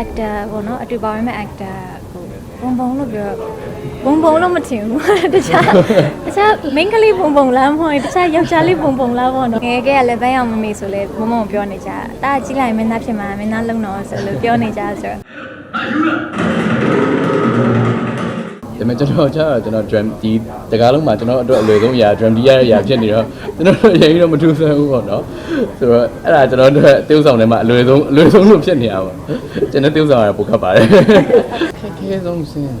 actor ပေါ့နော်အတူပါရမယ့် actor ကိုဘုံဘုံလို့ပြောဘုံဘုံလို့မထင်ဘူးတခြားတခြား main ကလေးဘုံဘုံလားမဟုတ်ရင်တခြားယောက်ျားလေးဘုံဘုံလားပေါ့နော်ငယ်ငယ်ကလည်းဘန်းအောင်မမေဆိုလဲဘုံဘုံပြောနေကြတာအကြီးလိုက်မင်းသားဖြစ်မှာမင်းသားလုံတော့ဆိုလို့ပြောနေကြဆိုတော့ဒါပေ မဲ့ကျွန်တော်ကျတော့ကျွန်တော် drum ဒီတကားလုံးမှာကျွန်တော်အတွက်အလွယ်ဆုံးအရာ drum ဒီရတဲ့အရာဖြစ်နေတော့ကျွန်တော်တို့အရင်တော့မထူးဆန်းဘူးပေါ့နော်ဆိုတော့အဲ့ဒါကျွန်တော်တို့အသေးဆောင်ထဲမှာအလွယ်ဆုံးအလွယ်ဆုံးလို့ဖြစ်နေတာပေါ့ကျွန်တော်သေဆောင်ရတာပိုခက်ပါတယ်ခက်ခဲဆုံးစင်း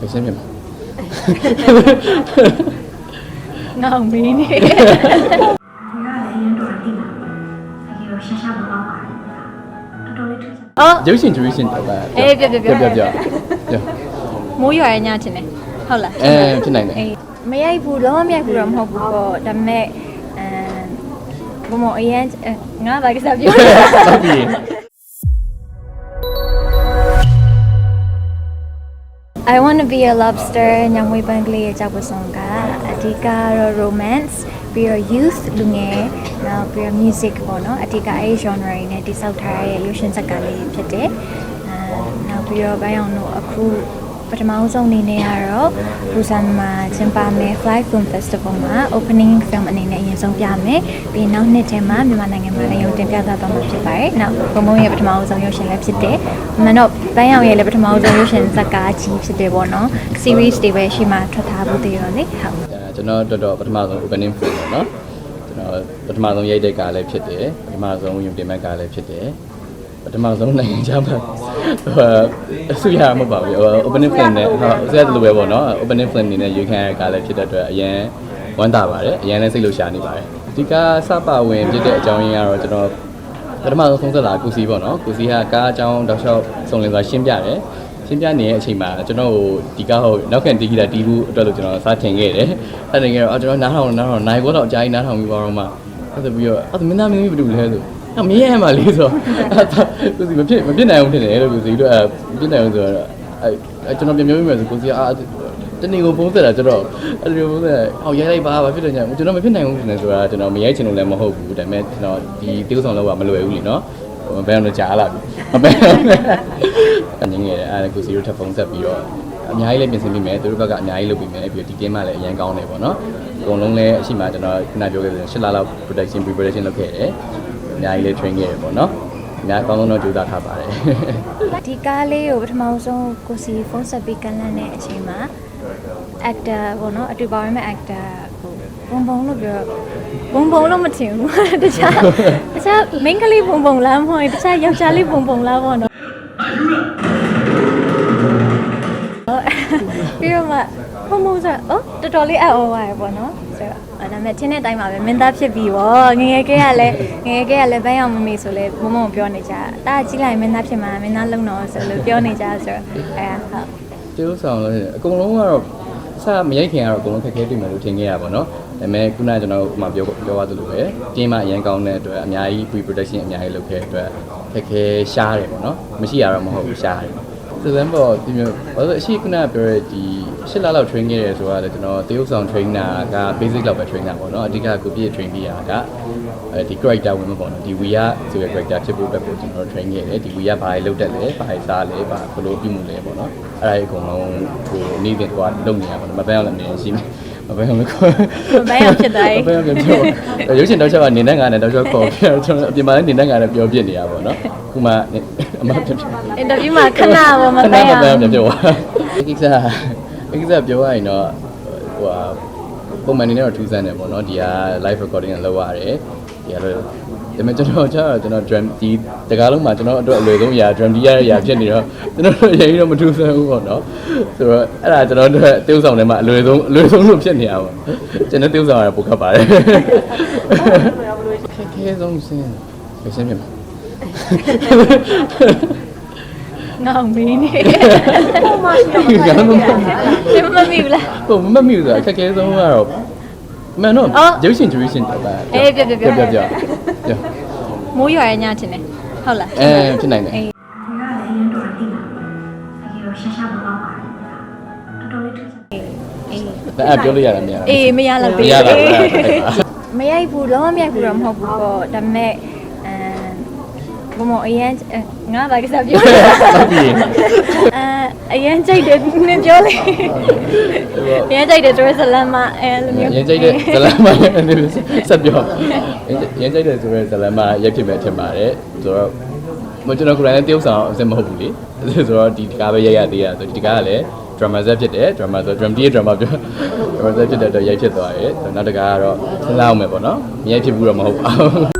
ဘယ်စင်းဖြစ်မှာငေါမင်းနေဒီကလည်းအရင်တော့အတိလာတကယ်တော့ရှာရှာမပေါက်ပါတယ်တော်တော်လေးထူးဆန်းအော်ရုပ်ရှင် duration တော့ပါအေးပြပြပြပြပြပြပြ မိုးရွာရဲ့ညချင်တယ်ဟုတ်လားအဲဖြစ်နိုင်တယ်အေးမရိုက်ဘူးလုံးဝမရိုက်ဘူးတော့မဟုတ်ဘူးပေါ့ဒါပေမဲ့အဲဘုံဘုံအရင်အဲငါဘာကိစ္စပြောဟုတ်ပြီ I want to be a lobster ညမွေးပန်းကလေးရဲ့ကြောက်ပစုံကအဓိကတော့ romance ပြီးတော့ youth လူငယ်နောက်ပြီးတော့ music ပေါ့နော်အဓိကအဲ genre တွေနဲ့တိစောက်ထားတဲ့ရုပ်ရှင်ဇာတ်ကားလေးဖြစ်တယ်အဲနောက်ပြီးတော့ဘိုင်းအောင်တို့အခု ပထမဆုံးအနေနဲ့ကတော့ဘူဆန်မှာကျင်းပမယ် Fly Film Festival မှာ opening film အနေနဲ့အရင်ဆုံးပြမယ်ပြီးနောက်နှစ်ထဲမှာမြန်မာနိုင်ငံမှာလည်းရုံတင်ပြသသွားမှာဖြစ်ပါတယ်နောက်ဘုံဘုံရဲ့ပထမဆုံးရုပ်ရှင်လည်းဖြစ်တယ်မနော်ဘိုင်းအောင်ရဲ့လည်းပထမဆုံးရုပ်ရှင်ဇာတ်ကားကြီးဖြစ်တယ်ပေါ့နော် series တွေပဲရှိမှထွက်ထားဖို့တည်ရောလေဟုတ်အဲကျွန်တော်တော်တော်ပထမဆုံး opening film ပေါ့နော်ကျွန်တော်ပထမဆုံးရိုက်တဲ့ကားလည်းဖြစ်တယ်ပထမဆုံးယုံတင်မဲ့ကားလည်းဖြစ်တယ် ပထမဆုံးနိုင်ငံခြားမှာဟိုအဆူရမှာပါဘူးဟို opening film နဲ့ဟိုအစရလိုပဲပေါ့နော် opening film နေနဲ့ရွေးခံရတဲ့ကားလည်းဖြစ်တဲ့အတွက်အရင်ဝမ်းသာပါတယ်အရင်လည်းစိတ်လှရှာနေပါတယ်ဒီကားစပဝင်ဖြစ်တဲ့အကြောင်းရင်းကတော့ကျွန်တော်ပထမဆုံးဆုံးသက်လာကုစီပေါ့နော်ကုစီကကားအကြောင်းတောက်လျှောက်စုံလင်စွာရှင်းပြတယ်ရှင်းပြနေတဲ့အချိန်မှာကျွန်တော်ဟိုဒီကားဟိုနောက်ခံတီးကြည့်တာတီးဘူးအတွက်လို့ကျွန်တော်စတင်ခဲ့တယ်စတင်ခဲ့တော့အော်ကျွန်တော်နားထောင်နားထောင်နိုင်ဘောတော့အကြိုင်းနားထောင်ပြီးသွားတော့မှအဲ့ဒါပြီးတော့အဲ့ဒါမင်းသားမင်းသမီးဘယ်လိုလဲဆို အမင်းရဲ့မှာလေးဆိုအဲ့ဒါကိုစီမဖြစ်မဖြစ်နိုင်ဘူးဖြစ်နေတယ်လို့ကိုစီတို့အဲ့မဖြစ်နိုင်ဘူးဆိုတော့အဲ့ကျွန်တော်ပြန်ပြောပြမယ်ဆိုကိုစီအာတနေ့ကိုပုံးသက်တာကျွန်တော်အဲ့လိုပုံးသက်ဟောရိုက်လိုက်ပါဘာဖြစ်တယ်ညာကျွန်တော်မဖြစ်နိုင်ဘူးဖြစ်နေဆိုတာကျွန်တော်မရိုက်ချင်လို့လည်းမဟုတ်ဘူးဒါပေမဲ့ကျွန်တော်ဒီတေးဥဆောင်လောက်ကမလွယ်ဘူးလीနော်ဘယ်အောင်လဲကြားလာပြီမပဲငင်းငယ်တယ်အဲ့ဒါကိုစီတို့ထပ်ဖုံးဆက်ပြီးတော့အများကြီးလည်းပြင်ဆင်ပြီးမယ်သူတို့ဘက်ကအများကြီးလုပ်ပြီးမယ်ပြီးတော့ဒီ game မှလည်းအရင်ကောင်းတယ်ပေါ့နော်အကုန်လုံးလည်းအရှိမှကျွန်တော်ခုနပြောခဲ့တဲ့၈လလောက် production preparation လုပ်ခဲ့တယ် အများကြီးလည်း train ခဲ့တယ်ပေါ့နော်အများအကောင်းဆုံးတော့ကြိုးစားထားပါတယ်ဒီကားလေးကိုပထမဆုံးကိုစီဖုန်းဆက်ပြီးကန်လန့်တဲ့အချိန်မှာ actor ပေါ့နော်အတူပါရမယ့် actor ကိုဘုံဘုံလို့ပြောဘုံဘုံလို့မထင်ဘူးတခြားတခြား main ကလေးဘုံဘုံလားမဟုတ်ရင်တခြားယောက်ျားလေးဘုံဘုံလားပေါ့နော်ပြီးတော့မှ ဘုံဘုံဆိုတော့အော်တော်တော်လေးအံ့ဩပါတယ်ပေါ့နော်ဆိုတော့အဲ့ဒါမဲ့ချင်းတဲ့အတိုင်းပါပဲမင်းသားဖြစ်ပြီဗောငယ်ငယ်ကလေးကလည်းငယ်ငယ်ကလေးကလည်းဘန်းအောင်မမေဆိုလဲဘုံဘုံပြောနေကြတာအကြီးလိုက်မင်းသားဖြစ်မှာမင်းသားလုံတော့ဆိုလို့ပြောနေကြဆိုတော့အဲ့ဒါဟုတ်တေးဥဆောင်လို့အကုန်လုံးကတော့စမရိုက်ခင်ကတော့အကုန်လုံးခက်ခဲတွေ့မယ်လို့ထင်ခဲ့ရပါတော့။ဒါပေမဲ့ခုနကကျွန်တော်ဥမာပြောပြောရသလိုပဲတင်းမအရင်ကောင်းတဲ့အတွက်အများကြီး pre production အများကြီးလုပ်ခဲ့တဲ့အတွက်ခက်ခဲရှားတယ်ပေါ့နော်။မရှိရတော့မဟုတ်ဘူးရှားတယ်။ သူစမ်းပေါ်ဒီမျိုးဘာလို့အရှိခုနကပြောတဲ့ဒီ၈လလောက် train ခဲ့တယ်ဆိုတာလေကျွန်တော်တေးဥဆောင် trainer က basic လောက်ပဲ trainer ပေါ့နော်။အဓိကကိုပြည့် train ပြရတာကအဲဒီ character ဝင်မပေါ့နော်ဒီ we ရဆိုတဲ့ character ဖြစ်ဖို့အတွက်ကိုကျွန်တော် train ခဲ့တယ်ဒီ we ရဘာတွေလုပ်တတ်လဲဘာတွေစားလဲဘာဘယ်လိုပြုမှုလဲပေါ့နော်အဲ့ဒါကြီးအကုန်လုံးဟိုနေ့စဉ်တော့လုပ်နေရပါတော့မပန်းအောင်လည်းအမြင်ရှိမပန်း အောင်လည်းခေါ်မပန်းအောင်ဖြစ်သွားပြီမပန်းအောင်လည်းပြောရုပ်ရှင်တော့ချက်ကနေနဲ့ငါနဲ့တော့ချက်ခေါ်ပြကျွန်တော်အပြင်မှာလည်းနေနဲ့ငါနဲ့ပြောပြနေရပါတော့နော်ခုမှအမပြပြအင်တာဗျူးမှာခဏပေါ့မခဏပန်းမအောင်ပန်းအောင်ပြောပါဒီကိစ္စဒီကိစ္စပြောရရင်တော့ဟိုဟာပုံမှန်နေတော့ထူးဆန်းတယ်ပေါ့နော်ဒီက live recording လုပ်ရတယ်ဒီကတော့ ဒါပေမဲ့ကျွန်တော်ကျတော့ကျွန်တော် drum ဒီတကားလုံးမှာကျွန်တော်အတွက်အလွယ်ဆုံးအရာ drum ဒီရတဲ့အရာဖြစ်နေတော့ကျွန်တော်တို့အရင်တော့မထူးဆန်းဘူးပေါ့နော်ဆိုတော့အဲ့ဒါကျွန်တော်တို့တေးဥဆောင်ထဲမှာအလွယ်ဆုံးအလွယ်ဆုံးလို့ဖြစ်နေတာပေါ့ကျွန်တော်တေးဥဆောင်ရတာပိုခက်ပါတယ်ခက်ခဲဆုံးစင်းဘယ်စင်းဖြစ်မှာငေါမင်းနေပုံမှန်ရှိတော့ငါမမဒီမမမီဘူးလားဟိုမမတ်မြူဆိုတာအခက်အခဲဆုံးကတော့မန်တော့အော်ရုပ်ရှင် duration တော့ပါအေးပြပြပြပြပြပြပြ မိုးရွာရဲ့ညချင်တယ်ဟုတ်လားအဲဖြစ်နိုင်တယ်အေးဒီကလည်းအရင်တော့အတိလာတကယ်တော့ရှာရှာမပေါက်ပါတယ်တော်တော်လေးထူးဆန်းအေးဒါအပြောလို့ရတာမရတာအေးမရလားမရတာအေးမရတာမရိုက်ဘူးလုံးဝမရိုက်ဘူးတော့မဟုတ်ဘူးပေါ့ဒါပေမဲ့အဲ ဘမမအရင်ငါဘာကိစ္စပြောဟုတ်ပြီအဲအရင်ကြိုက်တယ်နင်ပြောလေအရင်ကြိုက်တယ်ဆိုရဇလန်မအဲလိုမျိုးရင်ကြိုက်တဲ့ဇလန်မဆက်ပြောရင်ကြိုက်တဲ့ဆိုရဲဇလန်မရက်ဖြစ်မဲ့ထင်ပါတယ်ဆိုတော့မကျွန်တော်ကိုယ်တိုင်တရုပ်ဆောင်အစ်မဟုတ်ဘူးလေဆိုတော့ဒီကားပဲရိုက်ရသေးရဆိုဒီကားကလည်း drama set ဖြစ်တယ် drama ဆို drum D drama ပြော drama set ဖြစ်တဲ့အတွက်ရိုက်ဖြစ်သွားတယ်နောက်တစ်ကားကတော့စဉ်းစားအောင်မယ်ပေါ့နော်မရိုက်ဖြစ်ဘူးတော့မဟုတ်ပါဘူး